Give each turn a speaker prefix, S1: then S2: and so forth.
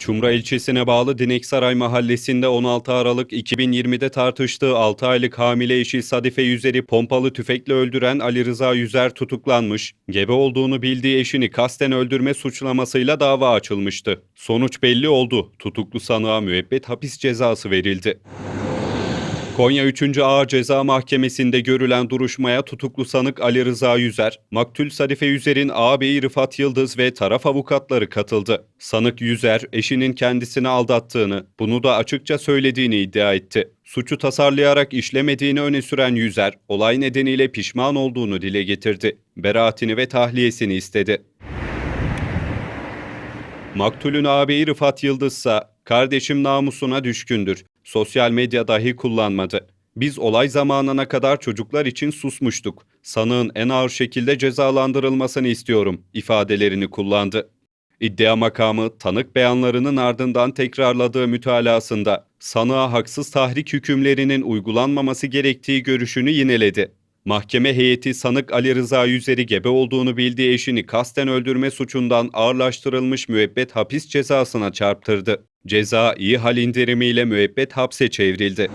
S1: Çumra ilçesine bağlı Dineksaray mahallesinde 16 Aralık 2020'de tartıştığı 6 aylık hamile eşi Sadife Yüzer'i pompalı tüfekle öldüren Ali Rıza Yüzer tutuklanmış, gebe olduğunu bildiği eşini kasten öldürme suçlamasıyla dava açılmıştı. Sonuç belli oldu. Tutuklu sanığa müebbet hapis cezası verildi. Konya 3. Ağır Ceza Mahkemesi'nde görülen duruşmaya tutuklu sanık Ali Rıza Yüzer, Maktul Sadife Yüzer'in ağabeyi Rıfat Yıldız ve taraf avukatları katıldı. Sanık Yüzer, eşinin kendisini aldattığını, bunu da açıkça söylediğini iddia etti. Suçu tasarlayarak işlemediğini öne süren Yüzer, olay nedeniyle pişman olduğunu dile getirdi. Beraatini ve tahliyesini istedi. Maktulün ağabeyi Rıfat Yıldızsa, kardeşim namusuna düşkündür. Sosyal medya dahi kullanmadı. Biz olay zamanına kadar çocuklar için susmuştuk. Sanığın en ağır şekilde cezalandırılmasını istiyorum ifadelerini kullandı. İddia makamı tanık beyanlarının ardından tekrarladığı mütalasında sanığa haksız tahrik hükümlerinin uygulanmaması gerektiği görüşünü yineledi. Mahkeme heyeti sanık Ali Rıza Yüzer'i gebe olduğunu bildiği eşini kasten öldürme suçundan ağırlaştırılmış müebbet hapis cezasına çarptırdı. Ceza iyi hal indirimiyle müebbet hapse çevrildi.